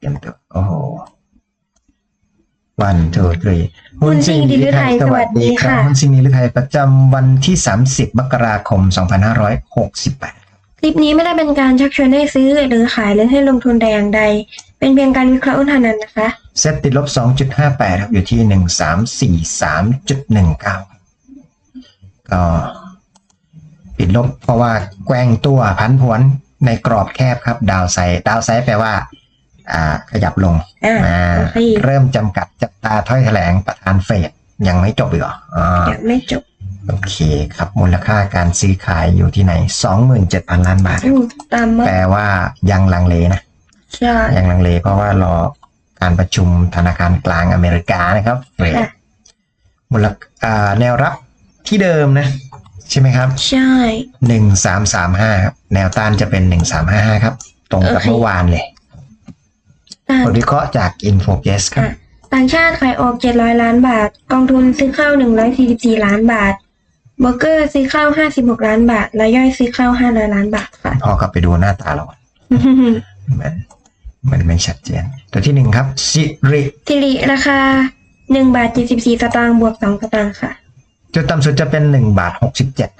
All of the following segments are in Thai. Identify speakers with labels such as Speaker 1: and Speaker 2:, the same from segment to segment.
Speaker 1: เตรียมตัวโอ้โหวันทูทรี
Speaker 2: หุ้นซิงดีหรือไทยสวัสดีค่ะ
Speaker 1: หุ้นซิงดีหรือไทยประจำวันที่ 30 มกราคม 2568
Speaker 2: คลิปนี้ไม่ได้เป็นการชักชวนให้ซื้อหรือขายหรือให้ลงทุนแต่อย่างใด เป็นเพียงการวิเคราะห์หุ้นเท่านั้นนะคะ
Speaker 1: เซ็ตติดลบ 2.58 ครับอยู่ที่ 1343.19ครับก็ปิดลบเพราะว่าแกว่งตัวพันผวนในกรอบแคบครับ ดาวไซด์ดาวไซด์แปลว่า อ่าขยับลง
Speaker 2: อ่า
Speaker 1: อ่า
Speaker 2: โอเค
Speaker 1: เริ่มจำกัดจับตาถ้อยแถลงประธานเฟดยังไม่จบอีกเหรออ่า
Speaker 2: ยังไม่จบ
Speaker 1: โอเคครับมูลค่าการซื้อขายอยู่ที่ไหน 27,000 ล้านบาท
Speaker 2: อืมตามมา
Speaker 1: แปลว่ายังลังเลนะ
Speaker 2: ใช่
Speaker 1: ยังลังเลเพราะว่ารอการประชุมธนาคารกลางอเมริกานะครับเฟด
Speaker 2: ค่ะ
Speaker 1: มูลค่าแนวรับที่เดิมนะ ใช่ไหมครับ
Speaker 2: ใช่
Speaker 1: หนึ่งสามสามห้าครับแนวต้านจะเป็นหนึ่งสามห้าห้าครับ ตรงกับ
Speaker 2: โอเค
Speaker 1: เมื่อวานเลย
Speaker 2: ต่าง
Speaker 1: บทวิเคราะห์จาก Infocus ครับ
Speaker 2: อะต่างชาติขายออก 700 ล้านบาท กองทุนซื้อเข้า 144 ล้านบาทบล็อกเกอร์ซื้อเข้า 56 ล้านบาทและย่อยซื้อเข้า 500 ล้านบาทค่ะ
Speaker 1: พอกลับไปดูหน้าตาเราก่อนมันมันไม่ชัดเจน ตัวที่หนึ่งครับสิริ
Speaker 2: ทิริราคา 1 บาท 74 สตางค์บวก 2 สตางค์ค่ะ
Speaker 1: จุดต่ำสุดจะเป็นหนึ่งบาทหกสิบเจ็ด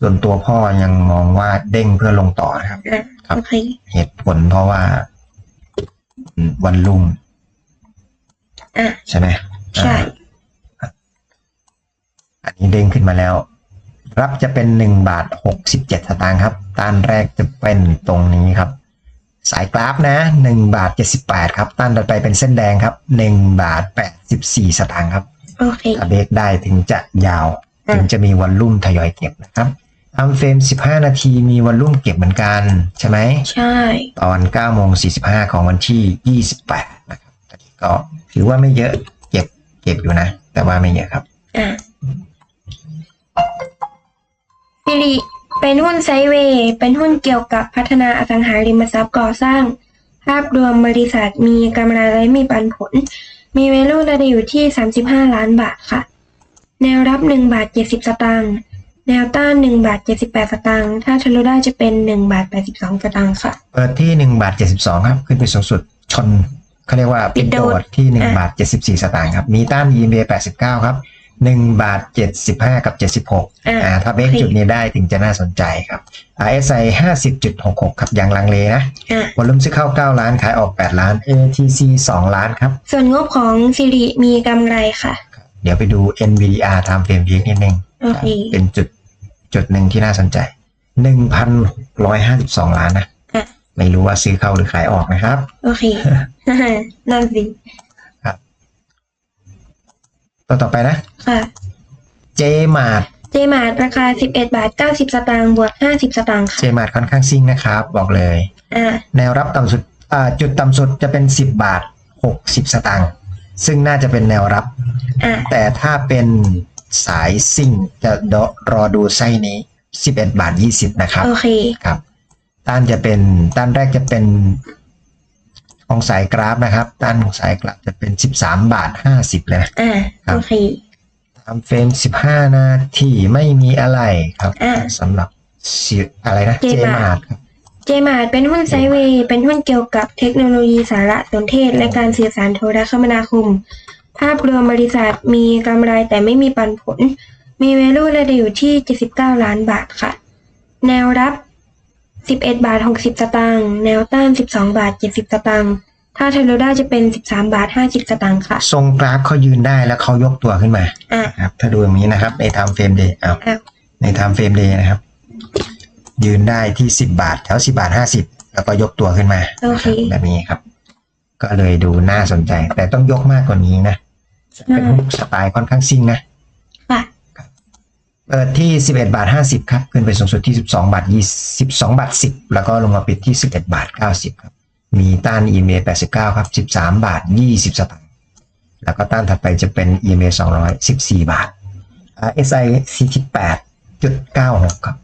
Speaker 1: ส่วนตัวพ่อยังมองว่าเด้งเพื่อลงต่อนะครับ
Speaker 2: อะ
Speaker 1: ครับ
Speaker 2: โอเค
Speaker 1: เหตุผลเพราะว่าอืม วันลุ่ม
Speaker 2: อะ
Speaker 1: ใช่ไหม
Speaker 2: ใช่
Speaker 1: อ่าอันนี้เด้งขึ้นมาแล้ว รับจะเป็นหนึ่งบาทหกสิบเจ็ดสตางค์ครับต้านแรกจะเป็นตรงนี้ครับ สายกราฟนะหนึ่งบาทเจ็ดสิบแปดครับต้านต่อไปเป็นเส้นแดงครับหนึ่งบาทแปดสิบสี่สตางค์ครับ
Speaker 2: โอเค
Speaker 1: ถ้าเบรกได้ถึงจะยาว
Speaker 2: อะ
Speaker 1: ถึงจะมีวันลุ่มทยอยเก็บนะครับ ทำเฟรม 15 นาทีมีวันลุ่มเก็บเหมือนกันใช่ไหม
Speaker 2: ใช่
Speaker 1: ตอน9โมง45 ของวันที่ 28นะครับตอนนี้ก็ถือว่าไม่เยอะเก็บเก็บอยู่นะ แต่ว่าไม่เยอะครับ
Speaker 2: อะทิริเป็นหุ้นไซด์เวย์เป็นหุ้นเกี่ยวกับพัฒนาอสังหาริมทรัพย์ก่อสร้าง ภาพรวมบริษัทมีกำไรและมีปันผล มีเวลูระดับอยู่ที่ 35 ล้านบาทค่ะ แนวรับ 1 บาท 70 สตางค์ แนวต้าน1บาท78สตางค์ ถ้าทะลุได้จะเป็น1บาท82สตางค์ค่ะ
Speaker 1: เปิดที่1บาท72ครับ ขึ้นไปสูงสุดชนเขาเรียกว่าปิดโดดที่1บาท74สตางค์ครับ มีต้าน EMA 89ครับ1บาท75กับ76
Speaker 2: อะ
Speaker 1: อ่า ถ้าเบรก
Speaker 2: โอเค
Speaker 1: จุดนี้ได้ถึงจะน่าสนใจครับ RSI 50.66ครับยังลังเลนะ
Speaker 2: อะ
Speaker 1: วอลุ่มซื้อเข้า9ล้านขายออก8ล้าน ATC 2ล้านครับ
Speaker 2: ส่วนงบของสิริมีกำไรค่ะ
Speaker 1: เดี๋ยวไปดู NVDR time frame view นิดนึง
Speaker 2: โอเค
Speaker 1: เป็นจุดจุดหนึ่งที่น่าสนใจ1,152ล้านนะ
Speaker 2: อะ
Speaker 1: ไม่รู้ว่าซื้อเข้าหรือขายออกนะครับ
Speaker 2: โอเคนั่นสิ
Speaker 1: ตัวต่อไปนะ
Speaker 2: ค่ะ
Speaker 1: เจมาร์
Speaker 2: เจมาร์ราคา11บาท90สตางค์บวก50สตางค์
Speaker 1: เจ
Speaker 2: ค่ะ
Speaker 1: มาร์ค่อนข้างซิ่งนะครับ บอกเลย
Speaker 2: อ่า
Speaker 1: แนวรับต่ำสุดอ่าจุดต่ำสุดจะเป็น10บาท60สตางค์ซึ่งน่าจะเป็นแนวรับ
Speaker 2: อ่า
Speaker 1: แต่ถ้าเป็น สายซิ่งจะรอดูไส้นี้ 11 บาท 20 นะครับ
Speaker 2: โอเค
Speaker 1: ครับ ต้านจะเป็นต้านแรกจะเป็นของสายกราฟนะครับ ต้านของสายกราฟจะเป็น 13 บาท 50เลยนะ
Speaker 2: อ่า
Speaker 1: ครับ
Speaker 2: โอเค
Speaker 1: ทำเฟรม 15 นาทีไม่มีอะไรครับ
Speaker 2: อ่า
Speaker 1: สำหรับสิอะไรนะ
Speaker 2: เจมาร์
Speaker 1: มาร์ครับ
Speaker 2: เจมาร์เป็นหุ้นไซด์เวย์เป็นหุ้นเกี่ยวกับเทคโนโลยีสารสนเทศ และการสื่อสารโทรคมนาคม ภาพรวมบริษัทมีกำไรแต่ไม่มีปันผล มีเวลูระดับอยู่ที่ 79 ล้านบาทค่ะ แนวรับ 11 บาท 60 สตางค์ แนวต้าน 12 บาท 70 สตางค์ ถ้าทะลุได้จะเป็น 13 บาท 50 สตางค์ค่ะ
Speaker 1: ทรงกราฟเขายืนได้แล้วเขายกตัวขึ้นมา
Speaker 2: อะ
Speaker 1: ครับถ้าดูอย่างนี้นะครับ ใน time frame day เอา
Speaker 2: อ้าว
Speaker 1: ใน time frame day นะครับ ยืนได้ที่ 10 บาทแถว10 บาท 50 แล้วก็ยกตัวขึ้นมา
Speaker 2: โอเค
Speaker 1: นะครับแบบนี้ครับ ก็เลยดูน่าสนใจ แต่ต้องยกมากกว่านี้นะ เป็นหุ้นสไตล์ค่อนข้างซิ่งนะ
Speaker 2: ค่ะ
Speaker 1: เปิดที่ 11 บาท 50 ครับ ขึ้นไปสูงสุดที่ 12 บาท20 12บาท 10 แล้วก็ลงมาปิดที่ 11 บาท 90 ครับ มีต้าน EMA 89 ครับ 13 บาท 20 สตางค์แล้วก็ต้านถัดไปจะเป็น EMA 214 บาท RSI 48.96 ครับ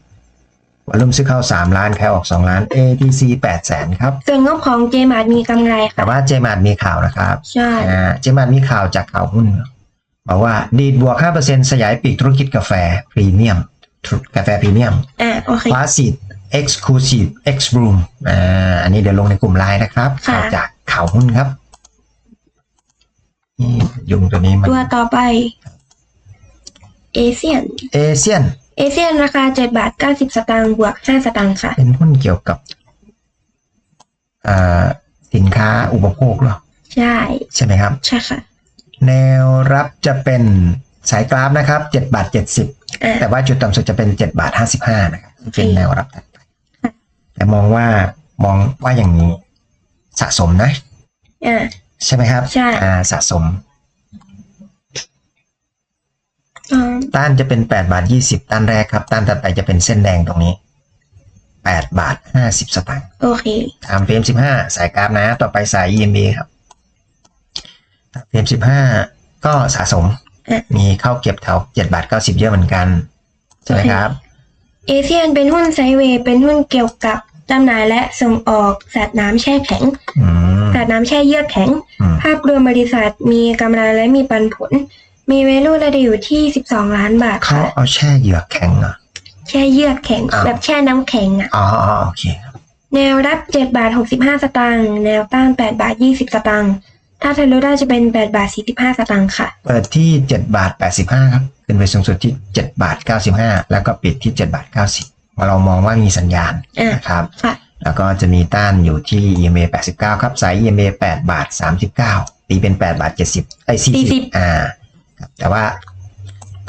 Speaker 1: วอลุ่มซื้อเข้า 3 ล้านขายออก 2 ล้าน ATC 8แสนครับ
Speaker 2: ส่วนงบของเจมาร์มีกำไร
Speaker 1: แต่
Speaker 2: ค่ะ
Speaker 1: ว่าเจมาร์มีข่าวนะครับ
Speaker 2: ใช่
Speaker 1: อ่าเจมาร์มีข่าวจากข่าวหุ้นบอกว่าดีดบวก 5%สยายปีกธุรกิจกาแฟพรีเมียมธุรกาแฟพรีเมียม
Speaker 2: อะโอเค
Speaker 1: คว้าสิทธิ์ exclusive x room อ่า อันนี้เดี๋ยวลงในกลุ่มไลน์นะครับ
Speaker 2: ค่ะ
Speaker 1: ข่าวจากข่าวหุ้นครับนี่ยุงตัวนี้มัน
Speaker 2: ตัวต่อไป เอเชียน
Speaker 1: เอเชียน
Speaker 2: เอเชียนราคาเจ็ดบาทเก้าสิบสตางค์บวกห้าสตางค์ค่ะ
Speaker 1: เป็นหุ้นเกี่ยวกับอ่าสินค้าอุปโภคเหรอ
Speaker 2: ใช่
Speaker 1: ใช่ไหมครับ
Speaker 2: ใช่ค่ะ
Speaker 1: แนวรับจะเป็นสายกราฟนะครับเจ็ดบาทเจ็ดสิบ
Speaker 2: อ่า
Speaker 1: แต่ว่าจุดต่ำสุดจะเป็นเจ็ดบาทห้าสิบห้านะครับเป็นแนวรับถัดไปแต่มองว่ามองว่าอย่างนี้สะสมนะ
Speaker 2: อ่า
Speaker 1: ใช่ไหมครับ
Speaker 2: ใช่
Speaker 1: อ่าสะสม
Speaker 2: อ่า
Speaker 1: ต้านจะเป็นแปดบาทยี่สิบต้านแรกครับ ต้านถัดไปจะเป็นเส้นแดงตรงนี้แปดบาทห้าสิบสตางค์
Speaker 2: โอเค
Speaker 1: ตามเฟรมสิบห้าสายกราฟนะ ต่อไปสาย EMA ครับตามเฟรมสิบห้าก็สะสม
Speaker 2: อะ
Speaker 1: มีเข้าเก็บแถวเจ็ดบาทเก้าสิบเยอะเหมือนกัน ใช่ไหมครับ
Speaker 2: เอเชียนเป็นหุ้นไซด์เวย์เป็นหุ้นเกี่ยวกับจำหน่ายและส่งออกสัตว์น้ำแช่แข็ง
Speaker 1: อืม
Speaker 2: สัตว์น้ำแช่เยือกแข็ง
Speaker 1: อืม
Speaker 2: ภาพรวมบริษัทมีกำไรและมีปันผล มีเวลูระดับอยู่ที่12ล้านบาท
Speaker 1: เขา
Speaker 2: ค่ะ
Speaker 1: เอาแช่เหยือกแข็งเหรอ
Speaker 2: แช่เยือกแข็ง
Speaker 1: อ้าว
Speaker 2: แบบแช่น้ำแข็งอะ
Speaker 1: อ๋ออ๋อโอเคครับ
Speaker 2: แนวรับ7บาท65สตางค์แนวต้าน8บาท20สตางค์ถ้าทะลุได้จะเป็น8บาท45สตางค์ค่ะ
Speaker 1: เปิดที่เจ็ดบาทแปดสิบห้าครับ ขึ้นไปสูงสุดที่เจ็ดบาทเก้าสิบห้าแล้วก็ปิดที่เจ็ดบาทเก้าสิบเรามองว่ามีสัญญาณ
Speaker 2: อะ
Speaker 1: นะครับ
Speaker 2: ค่ะ
Speaker 1: แล้วก็จะมีต้านอยู่ที่ EMA 89 ครับ สาย EMA 8 บาท 39 ตีเป็น 8 บาท 70ไอ้ย40
Speaker 2: 40
Speaker 1: อ่าครับ แต่ว่า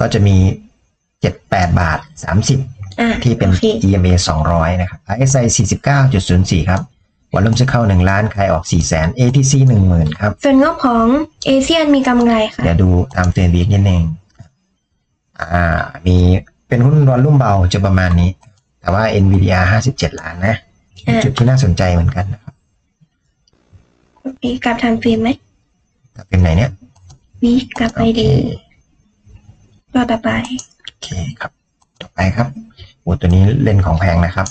Speaker 1: ก็จะมี 78 บาท 30
Speaker 2: อะ
Speaker 1: ที่เป็น
Speaker 2: โอเค
Speaker 1: EMA 200 นะครับ RSI 49.04 ครับวอลุ่มจะเข้า 1 ล้าน ขายออก4แสน ATC 10,000 ครับ
Speaker 2: ส่วนงบของเอเชียนมีกำไรค่ะ
Speaker 1: เดี๋ยวดูตามเฟรนวีกนิดนึงอ่ามีเป็นหุ้นวอลลุ่มเบาจะประมาณนี้ แต่ว่า NVDR 57 ล้านนะ
Speaker 2: อ่า
Speaker 1: จุดที่น่าสนใจเหมือนกันนะครับ
Speaker 2: โอเคกลับทำฟิล์มไหม
Speaker 1: แต่เป็นไหนเนี่ย
Speaker 2: วีกลับไปดีตัวต่อไป
Speaker 1: โอเคครับ ต่อไปครับโอ้ตัวนี้เล่นของแพงนะครับ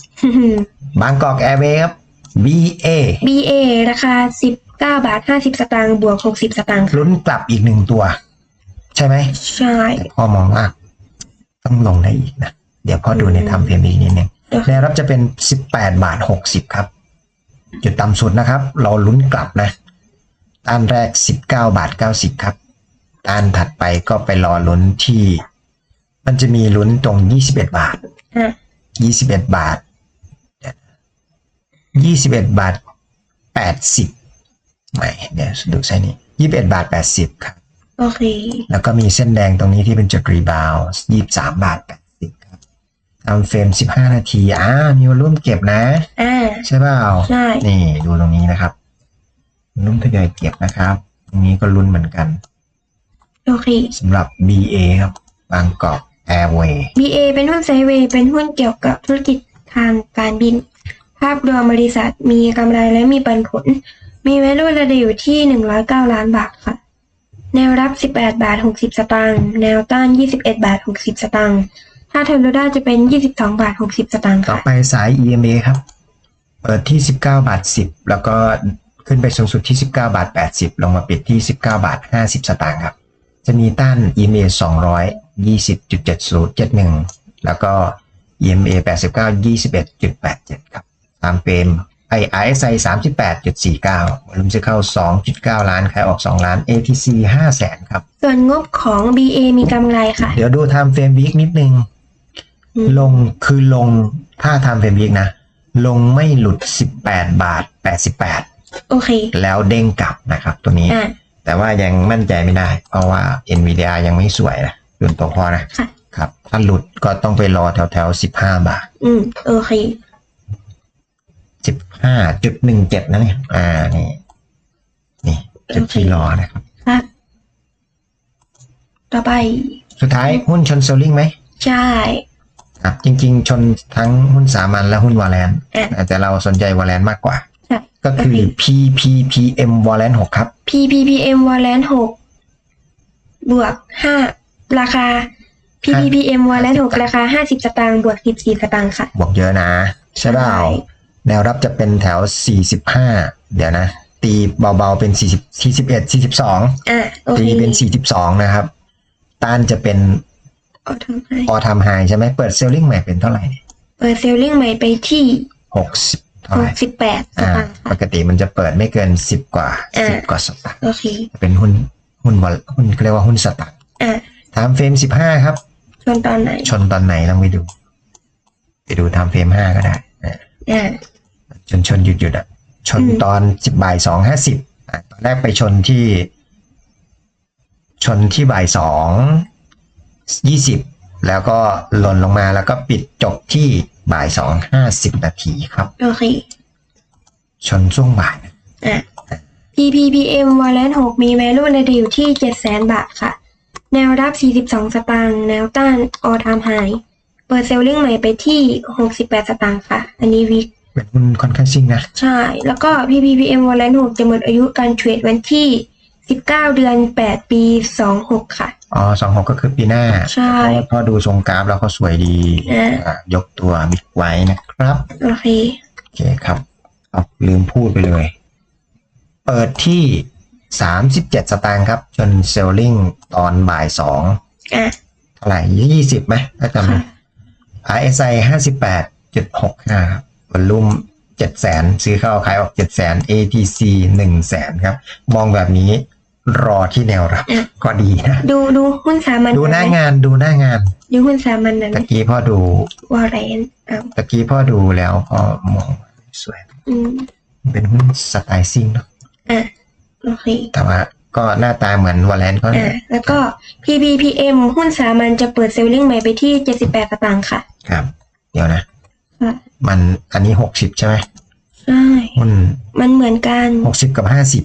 Speaker 1: บางกอกแอร์เวย์ครับ BA
Speaker 2: BA ราคา19บาท50สตางค์บวก60สตางค์ค่ะ
Speaker 1: ลุ้นกลับอีกหนึ่งตัว ใช่ไหม
Speaker 2: ใช่
Speaker 1: แต่พ่อมองว่าต้องลงได้อีกนะ เดี๋ยวพ่อดูในทำเพียงอีกนิดนึง
Speaker 2: โอเค
Speaker 1: แนวรับจะเป็น18บาท60ครับ จุดต่ำสุดนะครับ เราลุ้นกลับนะต้านแรก19บาท90ครับ ต้านถัดไปก็ไปรอลุ้นที่ มันจะมีลุ้นตรง21บาท
Speaker 2: อะ
Speaker 1: ยี่สิบเอ็ดบาทยี่สิบเอ็ดบาทแปดสิบไม่เดี๋ยวดูไส้นี้ยี่สิบเอ็ดบาทแปดสิบครับ
Speaker 2: โอเค
Speaker 1: แล้วก็มีเส้นแดงตรงนี้ที่เป็นจุดรีบาวยี่สิบสามบาทแปดสิบครับทำเฟรมสิบห้านาทีอ่ามีวอลุ่มเก็บนะ
Speaker 2: อ่า
Speaker 1: ใช่เปล่า
Speaker 2: ใช่
Speaker 1: นี่ดูตรงนี้นะครับวอลุ่มทยอยเก็บนะครับ ตรงนี้ก็ลุ้นเหมือนกัน
Speaker 2: โอเค
Speaker 1: สำหรับ BA ครับ บางกอกแอร์เวย์
Speaker 2: BA เป็นหุ้นไซด์เวย์เป็นหุ้นเกี่ยวกับธุรกิจทางการบิน ภาพรวมบริษัทมีกำไรและมีปันผล มี value ระดับอยู่ที่ 109 ล้านบาทค่ะ แนวรับ 18 บาท 60 สตางค์แนวต้าน 21 บาท 60 สตางค์ถ้าทะลุได้จะเป็น 22 บาท 60 สตางค์
Speaker 1: ต่อ
Speaker 2: ค่ะ
Speaker 1: ไปสาย EMA ครับ เปิดที่ 19 บาท 10 แล้วก็ขึ้นไปสูงสุดที่ 19 บาท 80 ลงมาปิดที่ 19 บาท 50 สตางค์ครับ จะมีต้าน EMA 220.70 71 แล้วก็ EMA 89 21.87 ครับ ตามเฟรม ISI 38.49วอลุ่มจะเข้า 2.9 ล้าน ขายออก 2 ล้าน ATC 5แสนครับ
Speaker 2: ส่วนงบของ BA มีกำไรค่ะ
Speaker 1: เดี๋ยวดู time frame week นิดนึง
Speaker 2: อืม
Speaker 1: ลงคือลงถ้าทำเฟรมวีกนะ ลงไม่หลุด 18 บาท 88
Speaker 2: โอเค
Speaker 1: แล้วเด้งกลับนะครับตัวนี้
Speaker 2: อ่า
Speaker 1: แต่ว่ายังมั่นใจไม่ได้ เพราะว่า NVIDIA ยังไม่สวยนะรุ่นตัวพอนะ
Speaker 2: ค่ะ
Speaker 1: ครับ ถ้าหลุดก็ต้องไปรอแถวแถวๆ15บาท
Speaker 2: อืมโอเค
Speaker 1: 15.17นะเนี่ย อ่า นี่ นี่จุดที่รอนะครับ
Speaker 2: ครับ ต่อไป
Speaker 1: สุดท้ายหุ้นชนเซลลิงไหม
Speaker 2: ใช่
Speaker 1: ครับจริงๆ ชนทั้งหุ้นสามัญและหุ้นวาแลน
Speaker 2: อะ
Speaker 1: แต่เราสนใจวาแลนมากกว่า
Speaker 2: ใช่
Speaker 1: ก็คือ PPPM วาแลน6ครับ
Speaker 2: PPPM Valent 6 บวก 5 ราคา PPPM Valent 6 ราคา 50 สตางค์บวก 14 สตางค์ค่ะ
Speaker 1: บวกเยอะนะ ใช่เปล่า
Speaker 2: ใช่
Speaker 1: แนวรับจะเป็นแถว 45 เดี๋ยวนะ ตีเบาๆเป็น 40 41 42
Speaker 2: อะโอ
Speaker 1: ตี
Speaker 2: เค
Speaker 1: เป็น 42 นะครับ ต้านจะเป็น
Speaker 2: เอาทำให้
Speaker 1: ออทำไฮใช่ไหมเปิดเซลลิงใหม่เป็นเท่าไหร่
Speaker 2: เปิดเซลลิงใหม่ไปที่
Speaker 1: หกสิบ เท่าไหร่
Speaker 2: 68ส
Speaker 1: อ่า
Speaker 2: ตางค์
Speaker 1: ป
Speaker 2: ค่ะ
Speaker 1: กติมันจะเปิดไม่เกินสิบกว่า
Speaker 2: อ่า
Speaker 1: สิบกว่าสตางค์
Speaker 2: โอเค
Speaker 1: เป็นหุ้นหุ้นวอลหุ้นเขาเรียกว่าหุ้นสตางค์
Speaker 2: อะ
Speaker 1: ไทม์เฟรมสิบห้าครับ
Speaker 2: ชวนตอนไหน
Speaker 1: ชนตอนไหนลองไปดู ไปดูไทม์เฟรมห้าก็ได้อ่า
Speaker 2: อ่า
Speaker 1: ชนชนหยุดหยุดอะ ชน
Speaker 2: อืม
Speaker 1: ตอนสิบบ่ายสองห้าสิบอะตอนแรกไปชนที่ ชนที่บ่ายสองยี่สิบแล้วก็หล่นลงมาแล้วก็ปิดจบที่ บ่ายสองห้าสิบนาทีครับ
Speaker 2: โอเค
Speaker 1: ชนช่วงบ่ายนะ
Speaker 2: อะ PPPM Wallet 6มี value ในอยู่ที่700,000บาทค่ะ แนวรับ 42 สตางค์แนวต้าน all time high เปิดเซลลิงใหม่ไปที่ 68 สตางค์ค่ะ อันนี้วิก
Speaker 1: เป็นหุ้นค่อนข้างซิ่งนะ
Speaker 2: ใช่ แล้วก็ PPPM Wallet 6จะหมดอายุการเทรดวันที่ 19 เดือน 8 ปี 26 ค่ะ
Speaker 1: อ๋อสองหกก็คือปีหน้า
Speaker 2: ใช่
Speaker 1: เพราะพอดูทรงกราฟแล้วเขาสวยดี
Speaker 2: อ่า
Speaker 1: อะยกตัวบิ๊กไว้นะครับ
Speaker 2: โอเค
Speaker 1: โอเคครับเอาลืมพูดไปเลย เปิดที่สามสิบเจ็ดสตางค์ครับ จนเซลลิงตอนบ่ายสอง
Speaker 2: อะ
Speaker 1: เท่าไหร่ยี่สิบไหมถ้าจำไม่
Speaker 2: ค่ะ
Speaker 1: RSI ห้าสิบแปดจุดหกห้าครับวอลลุ่มเจ็ดแสนซื้อเข้าขายออกเจ็ดแสน ATC หนึ่งแสนครับ มองแบบนี้ รอที่แนวรับ
Speaker 2: อะ
Speaker 1: ก็ดีนะ
Speaker 2: ดูดูหุ้นสามัญ
Speaker 1: ดูหน้างานดูหน้างาน
Speaker 2: ดูหุ้นสามัญนั้น
Speaker 1: ตะกี้พ่อดู
Speaker 2: วอลเลนอ้าว
Speaker 1: ตะกี้พ่อดูแล้วพ่อมองสวย
Speaker 2: อืม
Speaker 1: เป็นหุ้นสไตล์ซิ่งเนาะ
Speaker 2: อะโอเค
Speaker 1: แต่ว่าก็หน้าตาเหมือนวอลเลนก็
Speaker 2: อ่าแล้วก็ PPPM หุ้นสามัญจะเปิดเซลลิงใหม่ไปที่ 78สตางค์ค่ะ
Speaker 1: ครับ เดี๋ยวนะ
Speaker 2: ค่ะ
Speaker 1: มันอันนี้หกสิบใช่ไหม
Speaker 2: ใช่
Speaker 1: หุ้น
Speaker 2: มันเหมือนกัน
Speaker 1: หกสิบกับห้าสิบ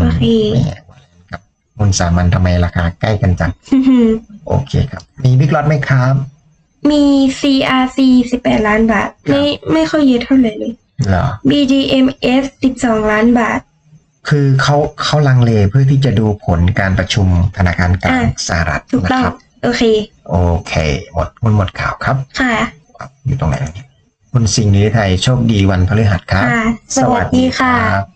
Speaker 2: โอเค
Speaker 1: แหม่วอลเลนกับหุ้นสามัญทำไมราคาใกล้กันจัง โอเคครับ มีบิ๊กล็อตไหมครับ
Speaker 2: มี CRC 18ล้านบาทไม่ไม่ค่อยเยอะเท่าไหร่เลย
Speaker 1: เหรอ
Speaker 2: BDMs 12ล้านบาท
Speaker 1: คือเขาเขาลังเลเพื่อที่จะดูผลการประชุมธนาคารกลาง
Speaker 2: อะ
Speaker 1: สหรัฐ
Speaker 2: ถูก
Speaker 1: นะ
Speaker 2: ต้อ
Speaker 1: ค
Speaker 2: ง
Speaker 1: รับ
Speaker 2: โอเค
Speaker 1: โอเค หมดหุ้นหมดข่าวครับ
Speaker 2: ค่ะ
Speaker 1: อยู่ตรงไหนแล้วเนี่ยหุ้นสิ่งนี้ไทยโชคดีวันพฤหัสครับ
Speaker 2: ค่ะสวัสดีค่ะ
Speaker 1: รับ